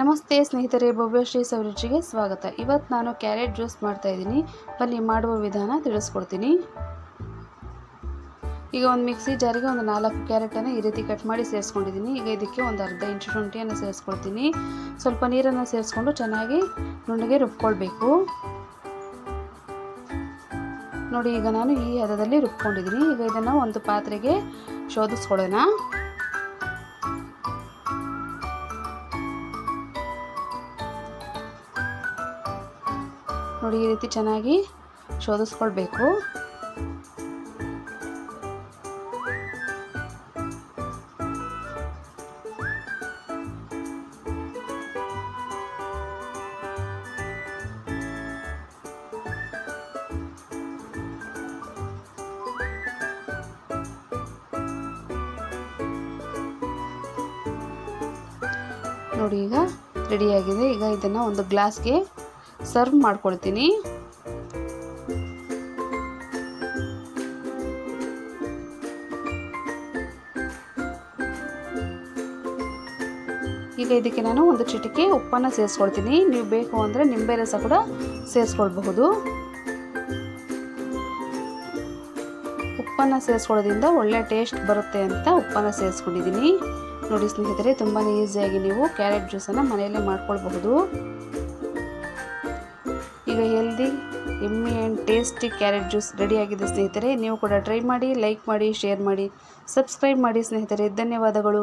ನಮಸ್ತೆ ಸ್ನೇಹಿತರೆ ಭವ್ಯಶ್ರೀ ಸೌರುಚಿಗೆ ಸ್ವಾಗತ. ಇವತ್ತು ನಾನು ಕ್ಯಾರೆಟ್ ಜ್ಯೂಸ್ ಮಾಡ್ತಾ ಇದ್ದೀನಿ. ಬನ್ನಿ, ಮಾಡುವ ವಿಧಾನ ತಿಳಿಸ್ಕೊಡ್ತೀನಿ. ಈಗ ಒಂದು ಮಿಕ್ಸಿ ಜಾರಿಗೆ ಒಂದು ನಾಲ್ಕು ಕ್ಯಾರೆಟನ್ನು ಈ ರೀತಿ ಕಟ್ ಮಾಡಿ ಸೇರಿಸ್ಕೊಂಡಿದ್ದೀನಿ. ಈಗ ಇದಕ್ಕೆ ಒಂದು ಅರ್ಧ ಇಂಚು ಶುಂಠಿಯನ್ನು ಸೇರಿಸ್ಕೊಳ್ತೀನಿ ಸ್ವಲ್ಪ ನೀರನ್ನು ಸೇರಿಸ್ಕೊಂಡು ಚೆನ್ನಾಗಿ ನುಣ್ಣಗೆ ರುಬ್ಕೊಳ್ಬೇಕು. ನೋಡಿ, ಈಗ ನಾನು ಈ ಹದದಲ್ಲಿ ರುಬ್ಕೊಂಡಿದ್ದೀನಿ. ಈಗ ಇದನ್ನು ಒಂದು ಪಾತ್ರೆಗೆ ಶೋಧಿಸ್ಕೊಳ್ಳೋಣ. ನೋಡಿ ಈ ರೀತಿ ಚೆನ್ನಾಗಿ ಶೋಧಿಸ್ಕೊಳ್ಬೇಕು. ನೋಡಿ ಈಗ ರೆಡಿಯಾಗಿದೆ ಈಗ ಇದನ್ನು ಒಂದು ಗ್ಲಾಸ್ಗೆ ಸರ್ವ್ ಮಾಡ್ಕೊಳ್ತೀನಿ. ಈಗ ಇದಕ್ಕೆ ನಾನು ಒಂದು ಚಿಟಿಕೆ ಉಪ್ಪನ್ನು ಸೇರಿಸ್ಕೊಳ್ತೀನಿ. ನೀವು ಬೇಕು ಅಂದರೆ ನಿಂಬೆ ರಸ ಕೂಡ ಸೇರಿಸ್ಕೊಳ್ಬಹುದು. ಉಪ್ಪನ್ನು ಸೇರಿಸ್ಕೊಳ್ಳೋದ್ರಿಂದ ಒಳ್ಳೆ ಟೇಸ್ಟ್ ಬರುತ್ತೆ ಅಂತ ಉಪ್ಪನ್ನು ಸೇರಿಸ್ಕೊಂಡಿದ್ದೀನಿ. ನೋಡಿ ಸ್ನೇಹಿತರೆ ತುಂಬಾ ಈಸಿಯಾಗಿ ನೀವು ಕ್ಯಾರೆಟ್ ಜ್ಯೂಸನ್ನು ಮನೆಯಲ್ಲೇ ಮಾಡ್ಕೊಳ್ಬಹುದು. ಈಗ ಹೆಲ್ದಿ ಎಮ್ಮಿ ಆ್ಯಂಡ್ ಟೇಸ್ಟಿ ಕ್ಯಾರೆಟ್ ಜ್ಯೂಸ್ ರೆಡಿಯಾಗಿದೆ ಸ್ನೇಹಿತರೆ. ನೀವು ಕೂಡ ಟ್ರೈ ಮಾಡಿ ಲೈಕ್ ಮಾಡಿ ಶೇರ್ ಮಾಡಿ ಸಬ್ಸ್ಕ್ರೈಬ್ ಮಾಡಿ ಸ್ನೇಹಿತರೆ. ಧನ್ಯವಾದಗಳು.